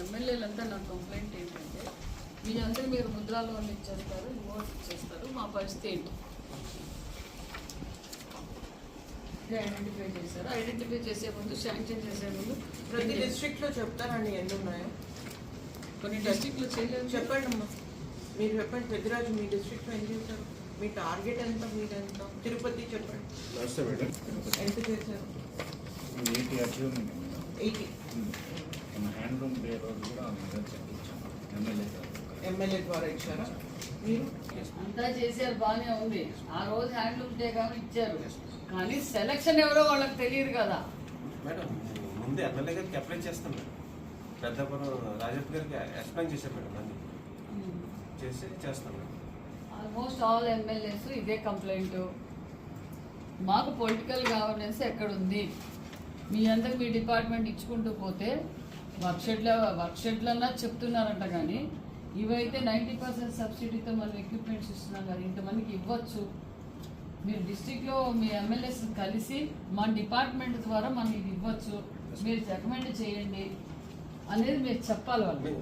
ఎమ్మెల్యేలంతా నాకు కంప్లైంట్ ఏంటంటే మీ అందరూ మీరు ముద్రా లోన్ ఇచ్చేస్తారు ఇంకోటి ఇచ్చేస్తారు మా పరిస్థితి ఏంటి? ఐడెంటిఫై చేశారు? ఐడెంటిఫై చేసే ముందు శాంక్షన్ చేసే ముందు ప్రతి డిస్ట్రిక్ట్లో చెప్తారండి ఎన్ని ఉన్నాయో కొన్ని డిస్ట్రిక్ట్లు చేయలేదు. చెప్పండి అమ్మా. మీరు చెప్పండి పెద్దరాజు మీ డిస్ట్రిక్ట్లో ఏం చేశారు? మీ టార్గెట్ ఎంత మీరు ఎంత తిరుపతి చెప్పండి. ఎంత చేశారు? ఎయిటీ. ఎమ్మెల్యే ద్వారా ఇచ్చారా? మీరు? అంతా చేశారు బాగానే ఉంది. ఆ రోజు హ్యాండ్లూమ్ డే కానీ ఇచ్చారు. కానీ సెలక్షన్ ఎవరో వాళ్ళకి తెలియదు కదా. మేడం ముందు ఎమ్మెల్యే గారికి అప్లై చేస్తాం మేడం. పెద్దపురం రాజప్ప గారికి ఎక్స్ప్లెయిన్ చేశాం మేడం అన్ని. చేసి చేస్తాం మేడం. ఆల్మోస్ట్ ఆల్ ఎమ్మెల్యేస్ ఇదే కంప్లైంట్ మాకు పొలిటికల్ గవర్నెన్స్ ఎక్కడుంది మీ అందరికి మీ డిపార్ట్మెంట్ ఇచ్చుకుంటూ పోతే వర్క్షెడ్ల వర్క్షెడ్లన్నా చెప్తున్నారంట కానీ ఇవైతే నైంటీ పర్సెంట్ సబ్సిడీతో మనం ఎక్విప్మెంట్స్ ఇస్తున్నాం కదా ఇంతమందికి ఇవ్వచ్చు. మీరు డిస్టిక్లో మీ ఎమ్మెల్యేస్ కలిసి మన డిపార్ట్మెంట్ ద్వారా మనం ఇది ఇవ్వచ్చు. మీరు రికమెండ్ చేయండి అనేది మీరు చెప్పాలి వాళ్ళు.